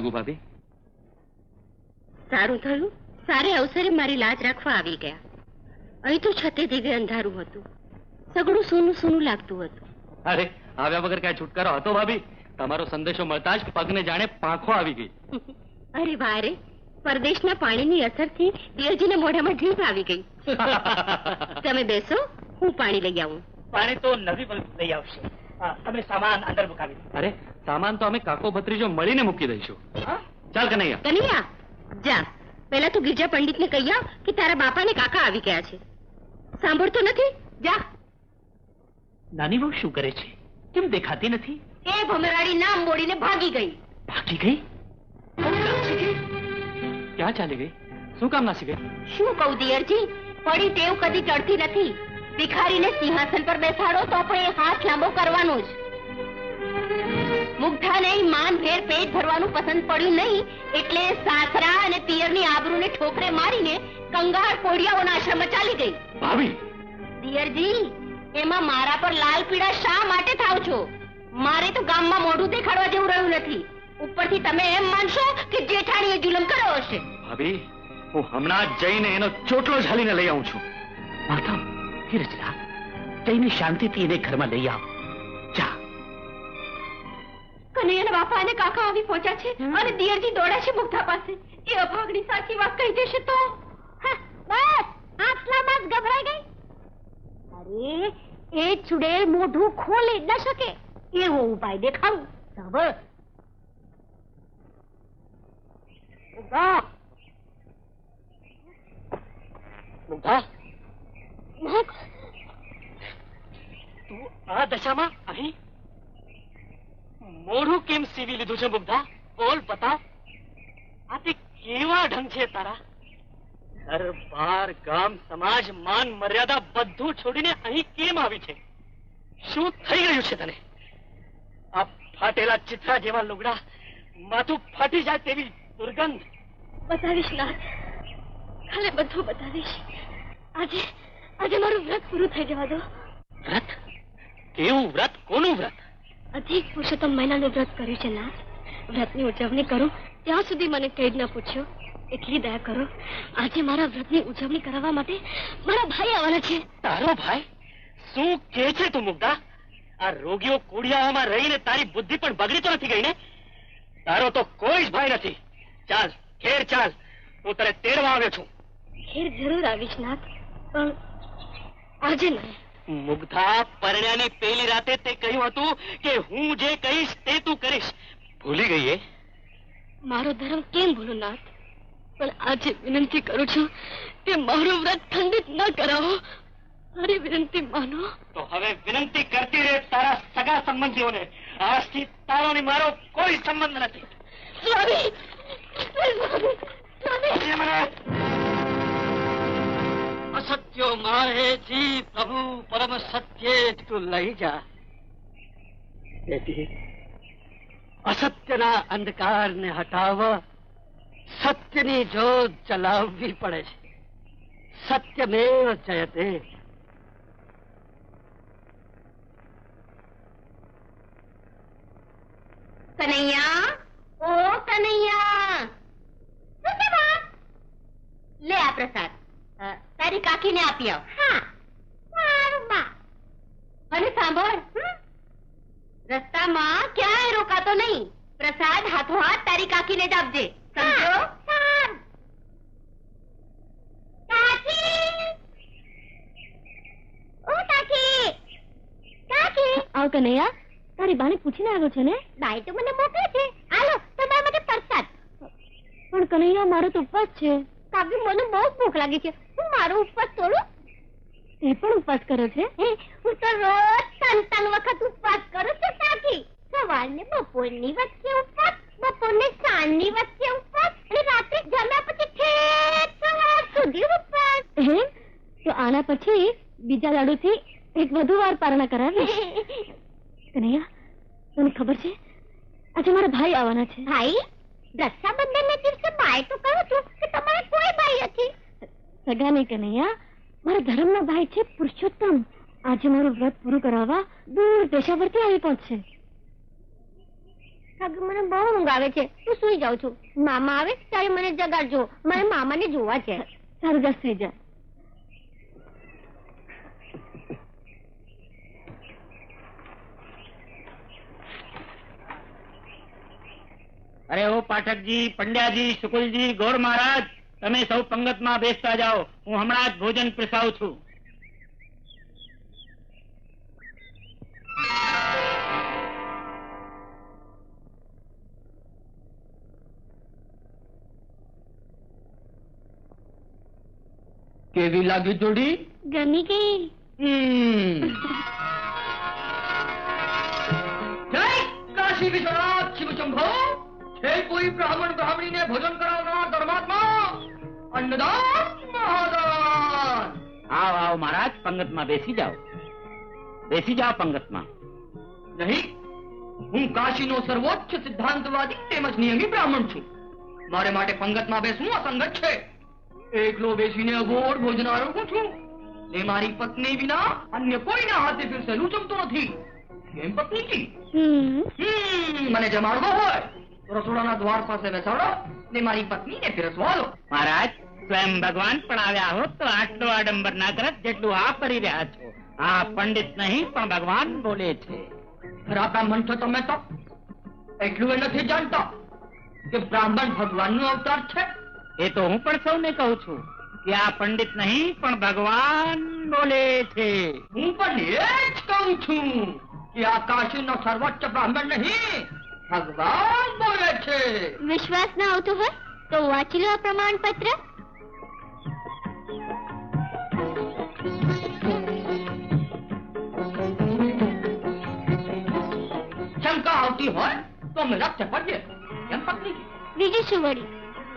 લાગુ ભાભી? સારું થયું. સારે અવસરે મારી લાજ રાખવા આવી ગયા. અહીં તો છતે દીવે અંધારું હતું. સગડું સોનું સોનું લાગતું હતું. અરે આવ્યા વગર કઈ છુટકારો હતો ભાભી? તમારો સંદેશો મળતા જ પગને જાણે પાંખો આવી ગઈ. અરે વારે પરદેશના પાણીની અસરથી દિયરજીના મોઢામાં ઢીપ આવી ગઈ. તમે બેસો હું પાણી લઈ આવું. પાણી તો નવી લઈ આવશે. તમે સામાન અંદર મુકાવી અરે સામાન તો અમે કાકો ભત્રીજો મળીને મૂકી દઈશું. ચાલ કનૈયા. કનૈયા જા. પેલા તું ગિરજા પંડિતને કહી આવ કે તારા બાપાને કાકા આવી ગયા છે. સાંભળતો નથી? જા. નાની બહુ શું કરે છે? કેમ દેખાતી નથી? એ ભમરાડી નામ મોડીને ભાગી ગઈ. ભાગી ગઈ? ક્યાં ચાલી ગઈ? શું કામ નાસી ગઈ? શું કહું દિયરજી પડી ટેવ કદી ચડતી નથી. ભિખારીને સિંહાસન પર બેસાડો તો પણ એ હાથ લાંબો કરવાનો જ. મુગ્ધાને માન ભેર પેટ ભરવાનું પસંદ પડ્યું નહીં એટલે સાસરા અને પિયરની આબરૂને ઠોકરે મારીને કંગાળ કોડિયાઓના આશ્રમમાં ચાલી ગઈ. ભાભી! પિયરજી એમાં મારા પર લાલ પીળા શા માટે થાવ છો? મારે તો ગામમાં મોઢું દેખાડવા જેવું રહ્યું નથી. ઉપરથી તમે એમ માનશો કે જેઠાણીએ જુલમ કર્યો હશે? ભાભી હું હમણાં જઈને એનો ચોટલો ઝાલીને લઈ આવું છું. માધવ ધીરજરા જઈને શાંતિથી એને ઘરમાં લઈ આવ. જા. કનૈયાના બાપા અને કાકા આવી પહોંચ્યા છે અને દિયરજી દોડ્યા છે મુગ્ધા પાસે. એ અભાગની સાચી વાત કહી દેશે તો. બસ આટલામાં જ ગભરાઈ ગઈ. અરે એ ચુડેલ મોઢું ખોલી ન શકે. એવો ઉપાય દેખાડું સાંભળ. મુગ્ધા. મુગ્ધા નાખ. તું આ દશામાં અહીં મોઢું કેમ સીવી લીધું છે મુગ્ધા? બોલ, બતાવ. આ તે કેવા ઢંગ છે તારા? ઘર બાર ગામ, સમાજ, માન, મર્યાદા બધું છોડીને અહીં કેમ આવી છે? શું થઈ ગયું છે તને? આ ફાટેલા ચિત્રા જેવા લુગડા, માથું ફાટી જાય તેવી દુર્ગંધ. બતાવીશ નાથ કાલે બધું બતાવીશ. આજે આજે મારું વ્રત પૂરું થઈ જવા દો. કેવું વ્રત? કોનું વ્રત? અધિક પુરુષોત્તમ મહિનાનું વ્રત કર્યું છે ના. વ્રતની ઉજવણી કરું ત્યાં સુધી મને કઈ જ ન પૂછ્યો. એટલી દયા કરો. આજે મારા વ્રતની ઉજવણી કરાવવા માટે મારા ભાઈ આવવાના છે. તારો ભાઈ? શું કે છે તું મુગ્ધા આ રોગીઓ કુડિયામાં રહીને તારી બુદ્ધિ પણ બગડી તો નથી ગઈ ને? તારો તો કોઈ જ ભાઈ નથી. ચાલ ખેર ચાલ. હું તને તેડવા આવ્યો છું. ખેર જરૂર આવીશ નાથ. પણ આજે નહીં. મુગ્ધા પરણ્યાની પેલી રાતે તે કહ્યું હતું કે હું જે કહીશ તે તું કરીશ. ભૂલી ગઈ એ? મારો ધર્મ કેમ ભૂલો નાથ? પણ આજે વિનંતી કરું છું કે મારું વ્રત ખંડિત ન કરાવો. મારી વિનંતી માનો. તો હવે વિનંતી કરતી રહે તારા સગા સંબંધીઓને. આજથી તારો ને મારો કોઈ સંબંધ નથી. સ્વામી! સ્વામી સ્વામી અસત્યો મારે જી પ્રભુ પરમ સત્યે તું લઈ જા બેટી અસત્યના અંધકારને હટાવવા સત્યની જ્યોત જલાવવી પડે છે સત્યમેવ જયતે કનૈયા ઓ કનૈયા શું છે બા? લે આ પ્રસાદ અ, તારી કાકીને આપી આવ અને સાંભળ. રસ્તામાં ક્યાંય રોકાતો નહીં. પ્રસાદ હાથો હાથ તારી કાકીને જ આપજે. સમજો? કાકી. ઓ કાકી. કાકી. આવ કનૈયા તારી બાને પૂછીને આવ્યો છે ને? બાઈ તો મને મોકલે છે. હાલો તમારા માટે પ્રસાદ. પણ કનૈયા મારો તો ઉપવાસ છે. કાકી મને બહુ ભૂખ લાગી છે. મારો ઉપવાસ તોડું. એ પણ ઉપવાસ કરો છે? હું તો રોજ ત્રણ વખત ઉપવાસ કરું છું સાકી. સવાર ને બપોરની વચ્ચે ઉપવાસ બપોરને સાંજની વચ્ચે ઉપવાસ અને રાત્રે જમ્યા પછી ઠેઠ સવાર સુધી ઉપવાસ. તો આના પછી બીજા લાડુથી એક વધુ વાર પારણા કરાવીશ? કનૈયા તને ખબર છે? આજે મારા ભાઈ આવવાના છે. ભાઈ રક્ષાબંધન ને દિવસે ભાઈ તો કહું છું કે તમારે કોઈ ભાઈ નથી. સગા નહીં કનૈયા મારા ધર્મનો ભાઈ છે પુરુષોત્તમ. આજે મારું વ્રત પૂરું કરાવવા દૂર દેશાવરથી આવી પહોંચશે. મને બહુ ઊંઘ આવે છે. હું સુઈ જાઉં છું. મામા આવે ત્યારે મને જગાડજો. મારે મામાને જોવા છે. સારું જા સુઈ જા. અરે ઓ પાઠકજી પંડ્યાજી શુકુલજી ગોર મહારાજ. તમે સૌ પંગતમાં બેસતા જાઓ. હું હમણાં જ ભોજન પીરસાવું છું. કેવી લાગી જોડી ગમી ગઈ જય કાશી વિશ્વનાથ શિવ શંભો. છે કોઈ બ્રાહ્મણ બ્રાહ્મણીને ભોજન કરાવનાર ધર્માત્મા અન્નદાન મહાદાન આવ આવ મહારાજ પંગતમાં બેસી જાઓ. બેસી જાઓ પંગતમાં. નહીં હું કાશીનો સર્વોચ્ચ સિદ્ધાંતવાદી તેમજ નિયમી બ્રાહ્મણ છું. મારે માટે પંગતમાં બેસવું અસંગત છે. એકલો બેસીને અઘોર ભોજન આરોગું છું. ને મારી પત્ની વિના અન્ય કોઈના હાથે પીરસેલું જમતો નથી. કેમ પત્નીજી? મને જમાડવો હોય. રસોડાના દ્વાર પાસે બેસાડો ને મારી પત્નીને પીરસવા દો મહારાજ સ્વયં ભગવાન પણ આવ્યા હો તો આટલો આડંબર ના કરત જેટલું આ કરી રહ્યા છો. આ પંડિત નહીં પણ ભગવાન બોલે છે. ખરા બ્રાહ્મણ છો તમે તો એટલું એ નથી જાણતા કે બ્રાહ્મણ ભગવાનનો અવતાર છે. એ તો હું પણ સૌને કહું છું કે આ પંડિત નહીં પણ ભગવાન બોલે છે. હું પણ એ જ કહું છું કે આ કાશીનો સર્વોચ્ચ બ્રાહ્મણ નહીં ભગવાન બોલે છે વિશ્વાસ ના આવતો હોય તો વાંચી લો આ પ્રમાણપત્ર શંકા આવતી હોય તો અમે રસ્તે પડીએ કેમ પત્ની બીજું શું વળી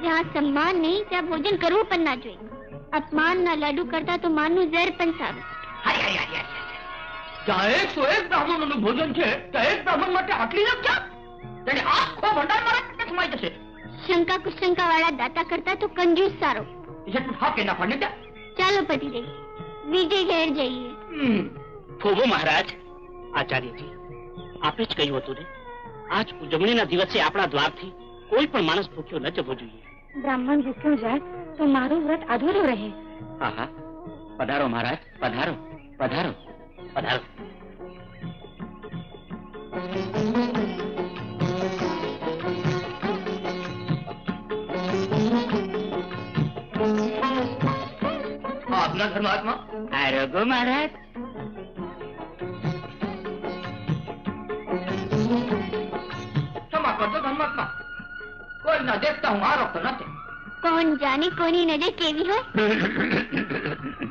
જ્યાં સન્માન નહીં ત્યાં ભોજન કરવું પણ ના જોઈએ અપમાન ના લાડુ કરતા તો માનનું ઝેર પણ સારું હાય, હાય, હાય, હાય. જ્યાં એકસો એક બ્રાહ્મણોનું ભોજન છે ત્યાં એક બ્રાહ્મણ માટે આટલી લજ્જા તેને આખો ભંડાર મારા પેટે સમાઈ જશે. શંકા કુશંકા વાળા દાતા કરતા તો કંજૂસ સારો. જેટલું હા કે ના પડે ચાલો પતિ બીજે ઘેર જઈએ. થોભો મહારાજ આચાર્યજી આપે જ કહ્યું હતું ને આજ ઉજવણીના દિવસે આપણા દ્વારથી કોઈ પણ માણસ ભૂખ્યો ન જવો જોઈએ. બ્રાહ્મણ ભૂખ્યો જાય તો મારું વ્રત અધૂરું રહે. હા હા. પધારો મહારાજ પધારો પધારો પધારો. આપના ધર્માત્મા આરોગો મહારાજ ક્ષમા કરજો ધર્માત્મા કોઈ ના દેખતા હું આરોગતો નથી કોણ જાણે કોની નજર કેવી હોય પત્નીજી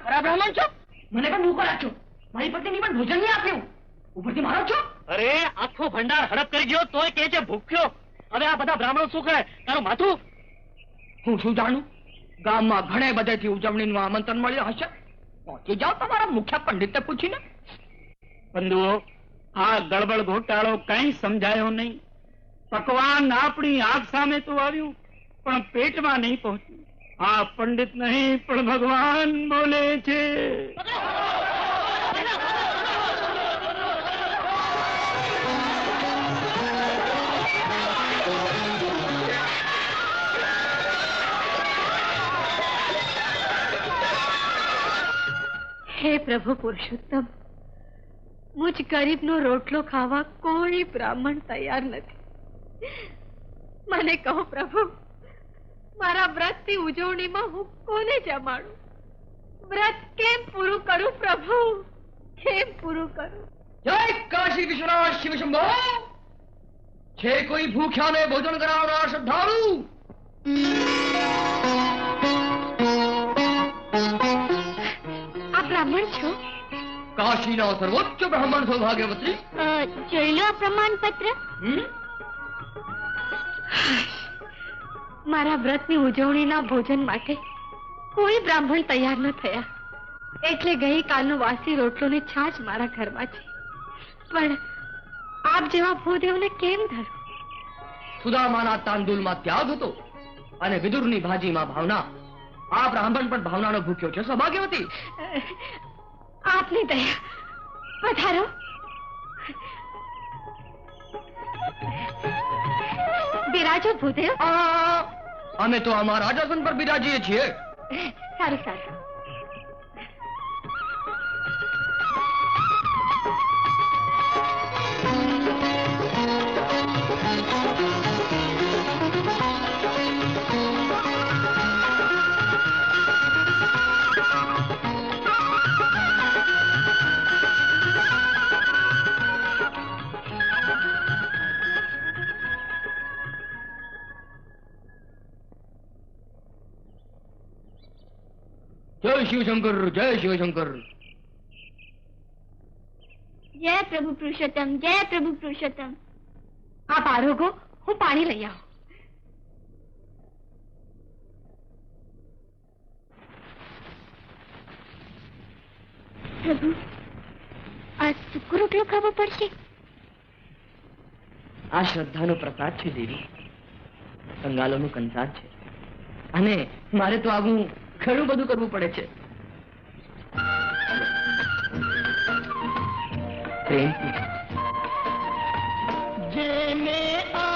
બ્રાહ્મણ છો? મને પણ ભૂખો રાખ્યો મારી પત્નીની પણ ભોજન નહીં આપ્યું ઉપરથી મારો છો? અરે આખો ભંડાર હડપ કરી ગયો તોય કે છે ભૂખ્યો. હવે આ બધા બ્રાહ્મણો શું કરે? તારું માથું? હું શું જાણું? ગામમાં ઘણે બધેથી ઉજવણીનું આમંત્રણ મળ્યું હશે? પહોંચી જાઓ તમારા મુખ્ય પંડિતને પૂછીને. બંધુઓ આ ગડબડ ઘોટાળો કઈ સમજાયો નહીં. પકવાન આપણી આંખ સામે તો આવ્યું પણ પેટમાં નહીં પહોંચ્યું. આ પંડિત નહીં પણ ભગવાન બોલે છે. હે પ્રભુ પુરુષોત્તમ મુજ ગરીબનો રોટલો ખાવા કોઈ બ્રાહ્મણ તૈયાર નથી. મને કહો પ્રભુ મારા વ્રતની ઉજવણીમાં હું કોને જમાડું? વ્રત કેમ પૂરું કરું પ્રભુ? કેમ પૂરું કરું? જય કાશી વિશ્વનાથ શિવ શંભો! છે કોઈ ભૂખ્યાને ભોજન કરાવનાર શ્રદ્ધાળુ! છો? કાશીના સર્વોચ્ચ બ્રાહ્મણ સૌભાગ્યવતી. જોઈ લો પ્રમાણપત્ર? મારા વ્રતની ઉજવણીના ભોજન માટે કોઈ બ્રાહ્મણ તૈયાર ન થયા. એટલે ગઈ કાલનો વાસી રોટલો ને છાશ મારા ઘરમાં છે. પણ આપ જેવા ભૂદેવને કેમ ધરું? સુદામાના તાંદુલમાં ત્યાગ હતો અને વિદુરની ભાજીમાં ભાવના. આ બ્રાહ્મણ પણ ભાવનાનો ભૂખ્યો છે સૌભાગ્યવતી. આપની દયા. પધારો. બિરાજો ભૂદેવ. અમે તો અમારા રાજાસન પર બિરાજીએ છીએ. સારું સારું. શિવશંકર જય શિવશંકર. જય પ્રભુ પુરુષોત્તમ જય પ્રભુ પુરુષોત્તમ. આપ આરોગો હું પાણી લઈ આવું. પ્રભુ આ સૂકો રોટલો ખાવો પડશે? આ શ્રદ્ધાનો પ્રસાદ છે દેવી. કંગાલોનું કંસાદ છે. અને મારે તો આવું ઘણું બધું કરવું પડે છે. જેને આંગણ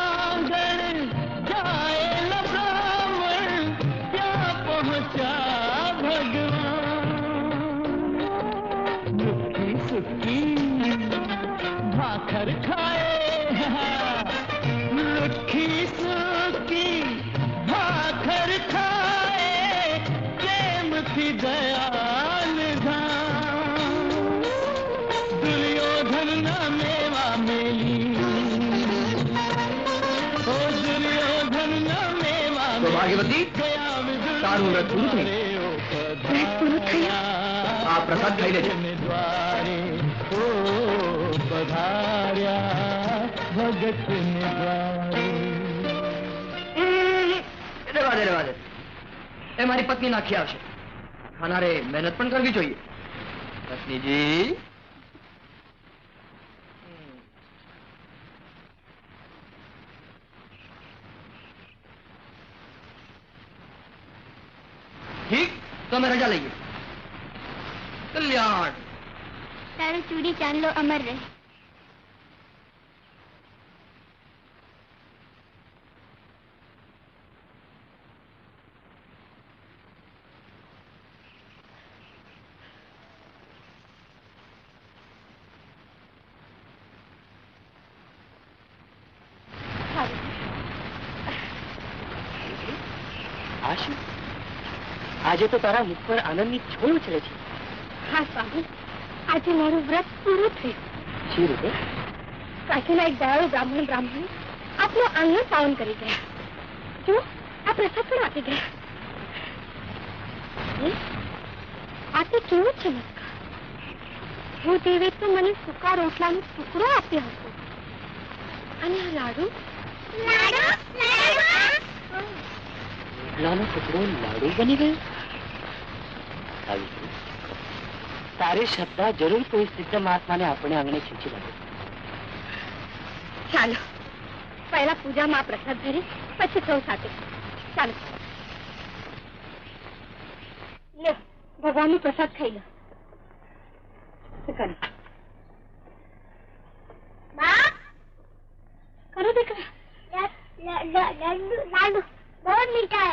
તારું વ્રત પૂરું થયું. વ્રત પૂરું થયું? આ પ્રસાદ ખાઈ લેજે. ભગત રેવા દે રેવા દે એ મારી પત્ની નાખી આવશે ખાનારે મહેનત પણ કરવી જોઈએ પત્નીજી ઠીક? તો અમે રજા લઈએ. કલ્યાણ. તારો ચૂડી ચાંદલો અમર રહે આ શું આજે તો તારા મુખ પર આનંદની છોડ ઉછળે છે. હા સ્વામી. આજે મારું વ્રત પૂરું થયું. શી રીતે? કાશીના એક દયાળુ બ્રાહ્મણ બ્રાહ્મણ આપનો આંગણ પાવન કરી ગયા. જો આ પ્રસાદ પણ આપી ગયા. આ તો કેવું છે હું દેવે તો મને સૂકા રોટલાનો ટુકડો આપ્યો હતો. અને આ લાડુ? લાડુ ટુકડો લાડુ બની ગયો? સાવિત્રી તારી શ્રદ્ધા જરૂર કોઈ સિદ્ધ મહાત્માને આપણે આંગણે ખીચી લાગે. ચાલો. પહેલા પૂજામાં પ્રસાદ ધરી પછી સૌ સાથે. ચાલો. લ્યો ભગવાનનો પ્રસાદ ખાઈ લો. કરો? કરો દીકરા. લાડુ બહુ મીઠા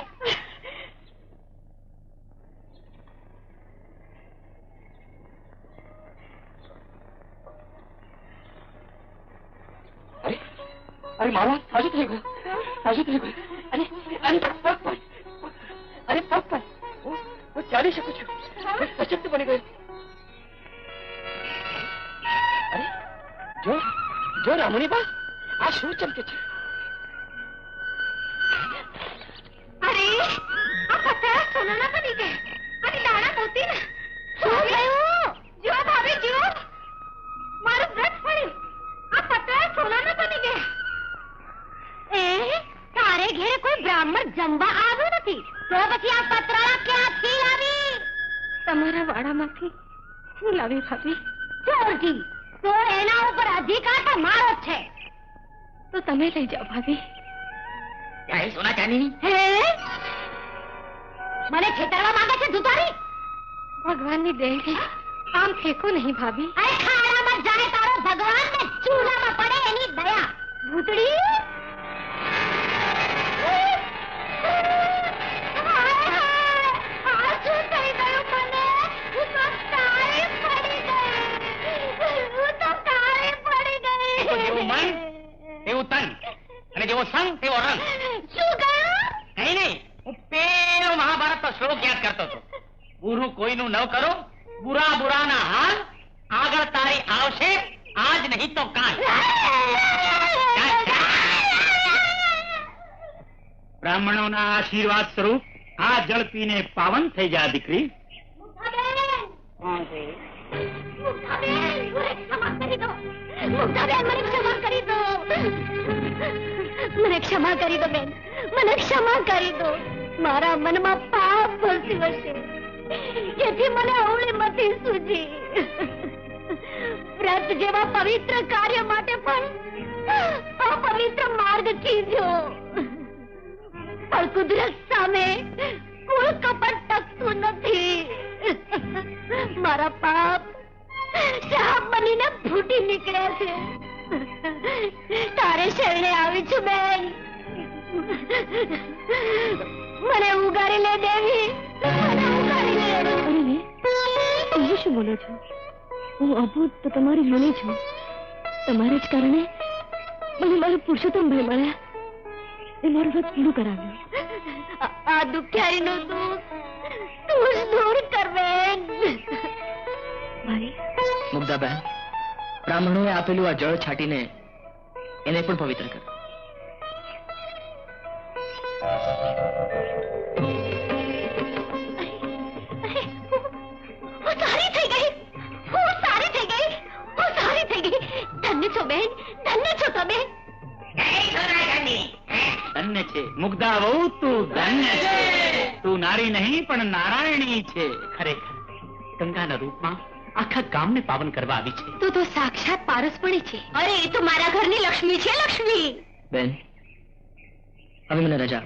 અરે અરે મારો હજુ થઈ ગયો? હજુ થઈ ગયો? અરે અરે પગ પર અરે પગ પર હું ચાલી શકું છું. સશક્ત બની ગયો. અરે જો જો રામણી બા આ શું ચમકે છે? અરે આ પથ્થર સોનાના બની ગયા. અને દાણા મોતીના જમવા આવ્યું નથી. તો પછી આ પતરાળા ક્યાંથી લાવી? તમારા વાડામાંથી હું લાવી ભાભી. ચોરજી તો એના ઉપર અધિકાર તો મારો જ છે. તો તમે લઈ જાઓ ભાભી. સોના ચાંદીની? હે? મને છેતરવા માંગે છે દુધારી ભગવાનની દેહ છે. આમ ફેંકો નહીં ભાભી. અરે ખાડામાં જાય તારો ભગવાન ને ચૂલામાં પડે એની દયા. ભૂતડી જેવો સંગ તેવો રંગ. શું કહ્યું કઈ નહીં. હું પેલો મહાભારત નો શ્લોક યાદ કરતો હતો. બુરું કોઈનું ન કરો બુરા બુરાના હાલ આગળ તારી આવશે આજ નહીં તો કાલ. બ્રાહ્મણોના આશીર્વાદ સ્વરૂપ આ જળ પીને પાવન થઈ જા દીકરી. મને ક્ષમા કરી દો, બેન. મને ક્ષમા કરી દો. મારા મનમાં પાપ ભરતી હશે. જેથી મને અવળી મતી સૂજી વ્રત જેવા પવિત્ર કાર્ય માટે પણ અપવિત્ર માર્ગ ચીધ્યો પણ કુદરત સામે કોઈ કપટ ટકતું નથી. મારા પાપ શાપ બનીને ફૂટી નીકળ્યા છે. તારે શરણે આવી છું બેન. મને ઉગારી લે દેવી. મને ઉગારી લે તમે શું બોલો છો? હું અભૂત તો તમારી મને છું. તમારે જ કારણે મને મારા પુરુષોત્તમ ભાઈ મળ્યા. એ મારું વ્રત પૂરું કરાવ્યું. આ- દુખ્યારીનું દુઃખ તું જ દૂર કર બેન. ભાઈ મુગ્ધાબેન બ્રાહ્મણોએ આપેલું આ જળ છાટીને એને પણ પવિત્ર કર. હું સારી થઈ ગઈ. હું સારી થઈ ગઈ. હું સારી થઈ ગઈ. ધન્ય છો બેન. ધન્ય છો તમે ધન્ય છે. મુગ્ધા વહુ તું ધન્ય છે. તું નારી નહીં પણ નારાયણી છે. ખરેખર ગંગાના રૂપમાં આખા ગામને પાવન કરવા આવી છે. તું તો સાક્ષાત પારસપણી છે. અરે એ તો મારા ઘરની લક્ષ્મી છે લક્ષ્મી. બેન હવે મને રજા.